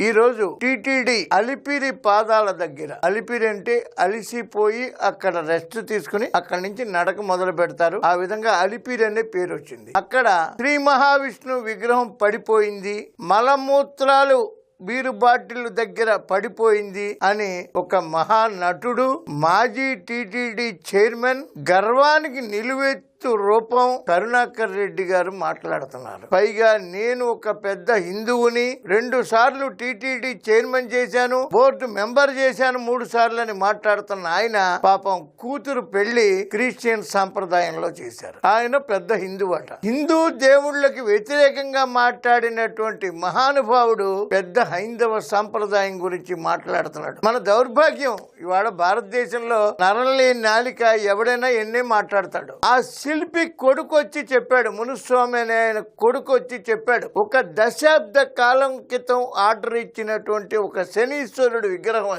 ఈరోజు TTD TTD Alipiri పాదాల దగ్గర. అలిపిరి అంటే అలిసిపోయి అక్కడ రెస్ట్ తీసుకుని అక్కడి నుంచి నడక మొదలు పెడతారు. ఆ విధంగా అలిపిరి అనే పేరు వచ్చింది. అక్కడ శ్రీ మహావిష్ణు విగ్రహం పడిపోయింది. మలమూత్రాలు బీరు బాటిల్ దగ్గర పడిపోయింది అని ఒక మహానటుడు మాజీ టీటీడీ చైర్మన్ గర్వానికి నిలువెత్తు రూపం కరుణాకర్ రెడ్డి గారు మాట్లాడుతున్నారు. పైగా నేను ఒక పెద్ద హిందువుని రెండు సార్లు టీటీడీ చైర్మన్ చేశాను బోర్డు మెంబర్ చేశాను మూడు సార్లు అని మాట్లాడుతున్న ఆయన పాపం కూతురు పెళ్ళి క్రిస్టియన్ సాంప్రదాయంలో చేశారు. ఆయన పెద్ద హిందువు అట హిందూ దేవుళ్ళకి వ్యతిరేకంగా మాట్లాడినటువంటి మహానుభావుడు పెద్ద హైందవ సాంప్రదాయం గురించి మాట్లాడుతున్నాడు. మన దౌర్భాగ్యం ఇవాళ భారతదేశంలో నరం లేని నాలిక ఎవడైనా ఎన్నే మాట్లాడతాడు. ఆ శిల్పి కొడుకు వచ్చి చెప్పాడు. మునుస్వామి అనే ఆయన కొడుకు వచ్చి చెప్పాడు. ఒక దశాబ్ద కాలం క్రితం ఆర్డర్ ఇచ్చినటువంటి ఒక శనీశ్వరుడు విగ్రహం అది.